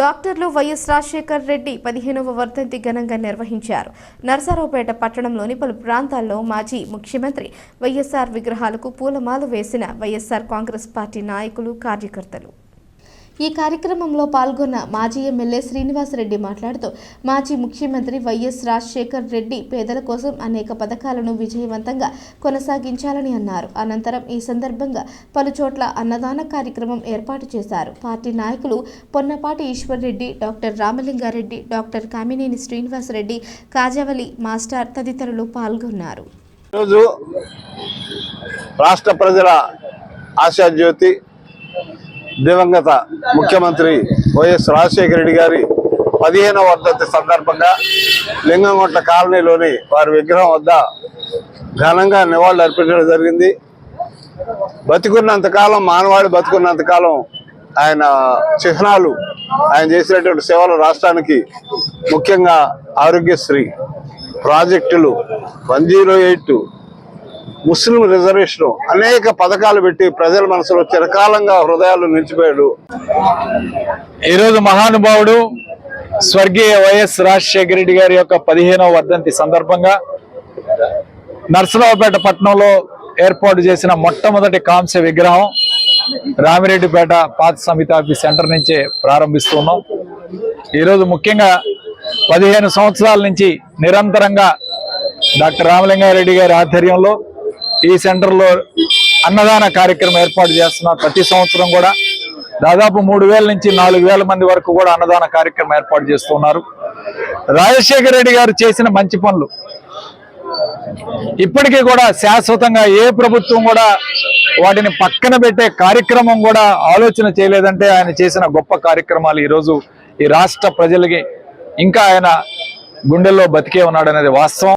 డాక్టర్లు వైఎస్ రాజశేఖర్ రెడ్డి పదిహేనవ వర్ధంతి ఘనంగా నిర్వహించారు. నర్సారావుపేట పట్టణంలోని పలు ప్రాంతాల్లో మాజీ ముఖ్యమంత్రి వైఎస్ఆర్ విగ్రహాలకు పూలమాల వేసిన వైఎస్ఆర్ కాంగ్రెస్ పార్టీ నాయకులు కార్యకర్తలు. ఈ కార్యక్రమంలో పాల్గొన్న మాజీ ఎమ్మెల్యే శ్రీనివాసరెడ్డి మాట్లాడుతూ మాజీ ముఖ్యమంత్రి వైఎస్ రాజశేఖర్ రెడ్డి పేదల కోసం అనేక పథకాలను విజయవంతంగా కొనసాగించాలని అన్నారు. అనంతరం ఈ సందర్భంగా పలుచోట్ల అన్నదాన కార్యక్రమం ఏర్పాటు చేశారు. పార్టీ నాయకులు Ponnapati Eshwar Reddy doctor Ramalinga Reddy doctor Kamineni Srinivasa Reddy Kajavali master తదితరులు పాల్గొన్నారు. రాష్ట్ర ప్రజల ఆశాజ్యోతి దివంగత ముఖ్యమంత్రి వైఎస్ రాజశేఖర రెడ్డి గారి పదిహేనవ వర్ధంతి సందర్భంగా లింగంగొట్ట కాలనీలోని వారి విగ్రహం వద్ద ఘనంగా నివాళులు అర్పించడం జరిగింది. బతికున్నంతకాలం మానవాళి బతికున్నంతకాలం ఆయన చిహ్నాలు ఆయన చేసినటువంటి సేవలు రాష్ట్రానికి ముఖ్యంగా ఆరోగ్యశ్రీ ప్రాజెక్టులు one zero eight Muslim reservation అనేక పథకాలు పెట్టి ప్రజల మనసులో చిరకాలంగా హృదయాలు నిలిచిపోయాడు. ఈరోజు మహానుభావుడు స్వర్గీయ వైఎస్ రాజశేఖర రెడ్డి గారి యొక్క పదిహేనవ వర్ధంతి సందర్భంగా నర్సరావుపేట పట్టణంలో ఏర్పాటు చేసిన మొట్టమొదటి కాంస్య విగ్రహం రామిరెడ్డిపేట పాత సమితి ఆఫీస్ సెంటర్ నుంచే ప్రారంభిస్తున్నాం. ఈరోజు ముఖ్యంగా పదిహేను సంవత్సరాల నుంచి నిరంతరంగా డాక్టర్ రామలింగారెడ్డి గారి ఆధ్వర్యంలో ఈ సెంటర్లో అన్నదాన కార్యక్రమం ఏర్పాటు చేస్తున్నారు ప్రతి సంవత్సరం కూడా దాదాపు మూడు వేల నుంచి నాలుగు వేల మంది వరకు కూడా అన్నదాన కార్యక్రమం ఏర్పాటు చేస్తున్నారు. రాజశేఖర రెడ్డి గారు చేసిన మంచి పనులు. ఇప్పటికీ కూడా శాశ్వతంగా ఏ ప్రభుత్వం కూడా వాటిని పక్కన పెట్టే కార్యక్రమం కూడా ఆలోచన చేయలేదంటే ఆయన చేసిన గొప్ప కార్యక్రమాలు ఈరోజు ఈ రాష్ట్ర ప్రజలకి ఇంకా ఆయన గుండెల్లో బతికే ఉన్నాడు అనేది వాస్తవం.